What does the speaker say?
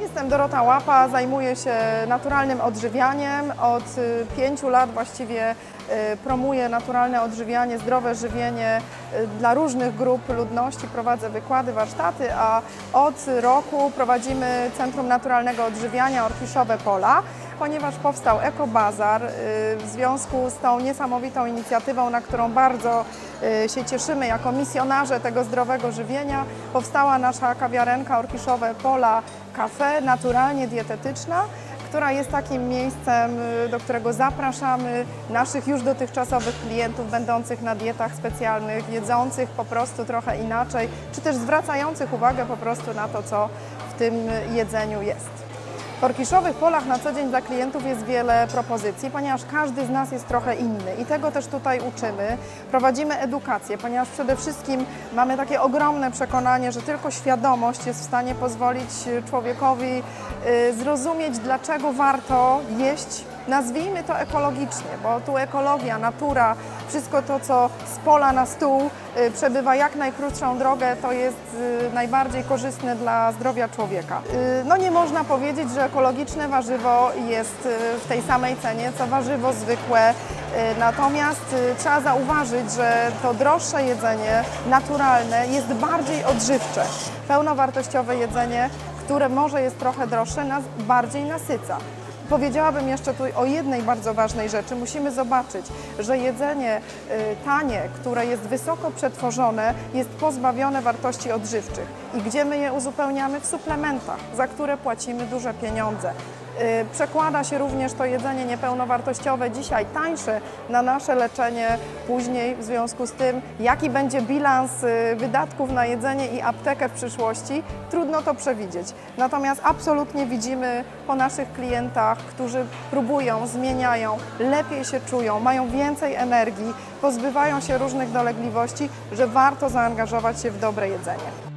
Jestem Dorota Łapa, zajmuję się naturalnym odżywianiem. Od y, pięciu lat właściwie y, promuję naturalne odżywianie, zdrowe żywienie y, dla różnych grup ludności. Prowadzę wykłady, warsztaty, a od roku prowadzimy Centrum Naturalnego Odżywiania Orkiszowe Pola. Ponieważ powstał Ekobazar y, w związku z tą niesamowitą inicjatywą, na którą bardzo y, się cieszymy jako misjonarze tego zdrowego żywienia, powstała nasza kawiarenka Orkiszowe Pola Cafe, naturalnie dietetyczna, która jest takim miejscem, y, do którego zapraszamy naszych już dotychczasowych klientów będących na dietach specjalnych, jedzących po prostu trochę inaczej, czy też zwracających uwagę po prostu na to, co w tym jedzeniu jest. W orkiszowych polach na co dzień dla klientów jest wiele propozycji, ponieważ każdy z nas jest trochę inny i tego też tutaj uczymy. Prowadzimy edukację, ponieważ przede wszystkim mamy takie ogromne przekonanie, że tylko świadomość jest w stanie pozwolić człowiekowi y, zrozumieć, dlaczego warto jeść nazwijmy to ekologicznie, bo tu ekologia, natura, wszystko to, co z pola na stół y, przebywa jak najkrótszą drogę, to jest y, najbardziej korzystne dla zdrowia człowieka. Y, No nie można powiedzieć, że ekologiczne warzywo jest w tej samej cenie, co warzywo zwykłe, natomiast trzeba zauważyć, że to droższe jedzenie, naturalne, jest bardziej odżywcze. Pełnowartościowe jedzenie, które może jest trochę droższe, nas bardziej nasyca. Powiedziałabym jeszcze tu o jednej bardzo ważnej rzeczy. Musimy zobaczyć, że jedzenie y, tanie, które jest wysoko przetworzone, jest pozbawione wartości odżywczych. I gdzie my je uzupełniamy? W suplementach, za które płacimy duże pieniądze. Y, Przekłada się również to jedzenie niepełnowartościowe dzisiaj tańsze na nasze leczenie później w związku z tym, jaki będzie bilans y, wydatków na jedzenie i aptekę w przyszłości, trudno to przewidzieć. Natomiast absolutnie widzimy po naszych klientach, którzy próbują, zmieniają, lepiej się czują, mają więcej energii, pozbywają się różnych dolegliwości, że warto zaangażować się w dobre jedzenie.